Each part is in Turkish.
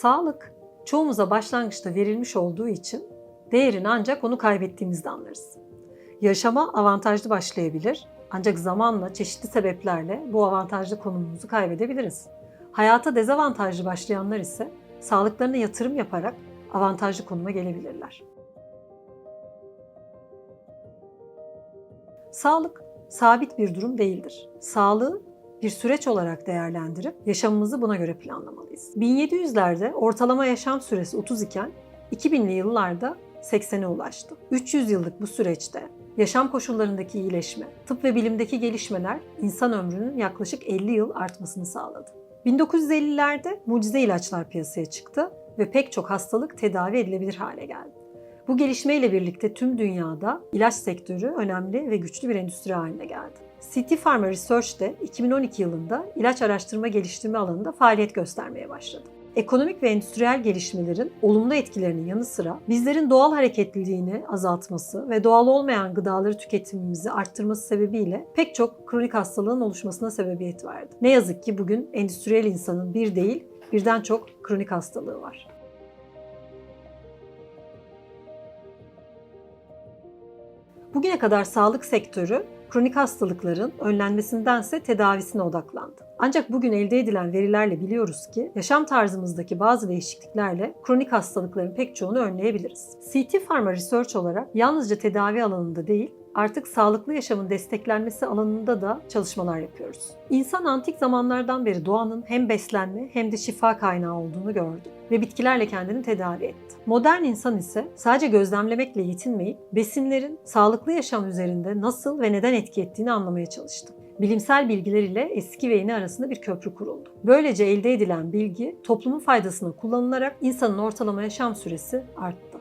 Sağlık çoğumuza başlangıçta verilmiş olduğu için değerini ancak onu kaybettiğimizde anlarız. Yaşama avantajlı başlayabilir ancak zamanla çeşitli sebeplerle bu avantajlı konumumuzu kaybedebiliriz. Hayata dezavantajlı başlayanlar ise sağlıklarına yatırım yaparak avantajlı konuma gelebilirler. Sağlık sabit bir durum değildir. Sağlığı bir süreç olarak değerlendirip yaşamımızı buna göre planlamalıyız. 1700'lerde ortalama yaşam süresi 30 iken 2000'li yıllarda 80'e ulaştı. 300 yıllık bu süreçte yaşam koşullarındaki iyileşme, tıp ve bilimdeki gelişmeler insan ömrünün yaklaşık 50 yıl artmasını sağladı. 1950'lerde mucize ilaçlar piyasaya çıktı ve pek çok hastalık tedavi edilebilir hale geldi. Bu gelişmeyle birlikte tüm dünyada ilaç sektörü önemli ve güçlü bir endüstri haline geldi. City Pharma Research de 2012 yılında ilaç araştırma geliştirme alanında faaliyet göstermeye başladı. Ekonomik ve endüstriyel gelişmelerin olumlu etkilerinin yanı sıra bizlerin doğal hareketliliğini azaltması ve doğal olmayan gıdaları tüketimimizi arttırması sebebiyle pek çok kronik hastalığın oluşmasına sebebiyet verdi. Ne yazık ki bugün endüstriyel insanın bir değil birden çok kronik hastalığı var. Bugüne kadar sağlık sektörü kronik hastalıkların önlenmesindense tedavisine odaklandı. Ancak bugün elde edilen verilerle biliyoruz ki yaşam tarzımızdaki bazı değişikliklerle kronik hastalıkların pek çoğunu önleyebiliriz. CT Pharma Research olarak yalnızca tedavi alanında değil, artık sağlıklı yaşamın desteklenmesi alanında da çalışmalar yapıyoruz. İnsan antik zamanlardan beri doğanın hem beslenme hem de şifa kaynağı olduğunu gördü ve bitkilerle kendini tedavi etti. Modern insan ise sadece gözlemlemekle yetinmeyip besinlerin sağlıklı yaşam üzerinde nasıl ve neden etki ettiğini anlamaya çalıştı. Bilimsel bilgiler ile eski ve yeni arasında bir köprü kuruldu. Böylece elde edilen bilgi toplumun faydasına kullanılarak insanın ortalama yaşam süresi arttı.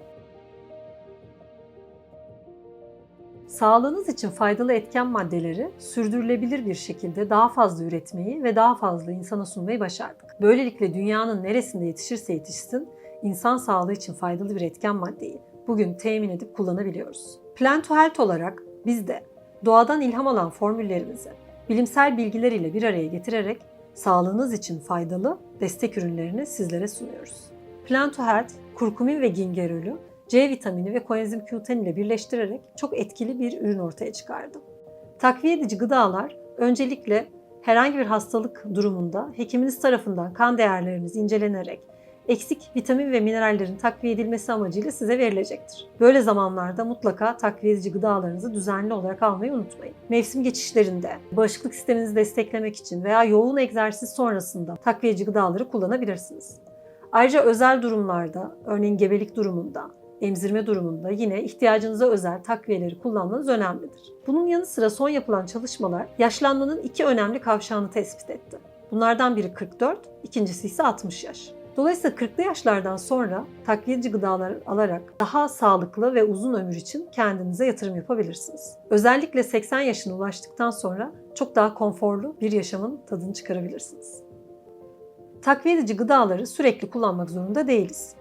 Sağlığınız için faydalı etken maddeleri sürdürülebilir bir şekilde daha fazla üretmeyi ve daha fazla insana sunmayı başardık. Böylelikle dünyanın neresinde yetişirse yetişsin, insan sağlığı için faydalı bir etken maddeyi bugün temin edip kullanabiliyoruz. Plan to Health olarak biz de doğadan ilham alan formüllerimizi bilimsel bilgiler ile bir araya getirerek sağlığınız için faydalı destek ürünlerini sizlere sunuyoruz. Plan Health, kurkumin ve gingerolü C vitamini ve koenzim Q10 ile birleştirerek çok etkili bir ürün ortaya çıkardı. Takviye edici gıdalar öncelikle herhangi bir hastalık durumunda hekiminiz tarafından kan değerleriniz incelenerek eksik vitamin ve minerallerin takviye edilmesi amacıyla size verilecektir. Böyle zamanlarda mutlaka takviye edici gıdalarınızı düzenli olarak almayı unutmayın. Mevsim geçişlerinde bağışıklık sisteminizi desteklemek için veya yoğun egzersiz sonrasında takviye edici gıdaları kullanabilirsiniz. Ayrıca özel durumlarda, örneğin gebelik durumunda, emzirme durumunda yine ihtiyacınıza özel takviyeleri kullanmanız önemlidir. Bunun yanı sıra son yapılan çalışmalar yaşlanmanın iki önemli kavşağını tespit etti. Bunlardan biri 44, ikincisi ise 60 yaş. Dolayısıyla 40'lı yaşlardan sonra takviyeci gıdalar alarak daha sağlıklı ve uzun ömür için kendinize yatırım yapabilirsiniz. Özellikle 80 yaşına ulaştıktan sonra çok daha konforlu bir yaşamın tadını çıkarabilirsiniz. Takviye edici gıdaları sürekli kullanmak zorunda değiliz.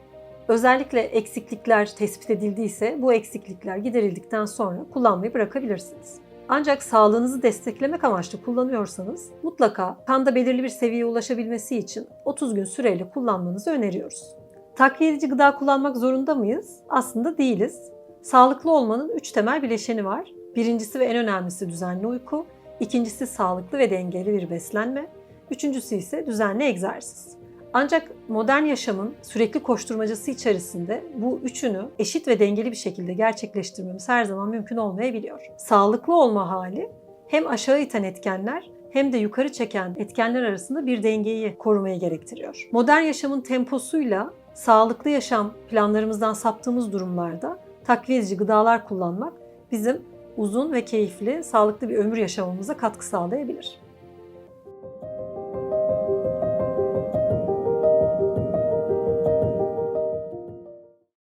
Özellikle eksiklikler tespit edildiyse bu eksiklikler giderildikten sonra kullanmayı bırakabilirsiniz. Ancak sağlığınızı desteklemek amaçlı kullanıyorsanız mutlaka kanda belirli bir seviyeye ulaşabilmesi için 30 gün süreyle kullanmanızı öneriyoruz. Takviye edici gıda kullanmak zorunda mıyız? Aslında değiliz. Sağlıklı olmanın 3 temel bileşeni var. Birincisi ve en önemlisi düzenli uyku, ikincisi sağlıklı ve dengeli bir beslenme, üçüncüsü ise düzenli egzersiz. Ancak modern yaşamın sürekli koşturmacası içerisinde bu üçünü eşit ve dengeli bir şekilde gerçekleştirmemiz her zaman mümkün olmayabiliyor. Sağlıklı olma hali hem aşağı iten etkenler hem de yukarı çeken etkenler arasında bir dengeyi korumayı gerektiriyor. Modern yaşamın temposuyla sağlıklı yaşam planlarımızdan saptığımız durumlarda takviye edici gıdalar kullanmak bizim uzun ve keyifli, sağlıklı bir ömür yaşamamıza katkı sağlayabilir.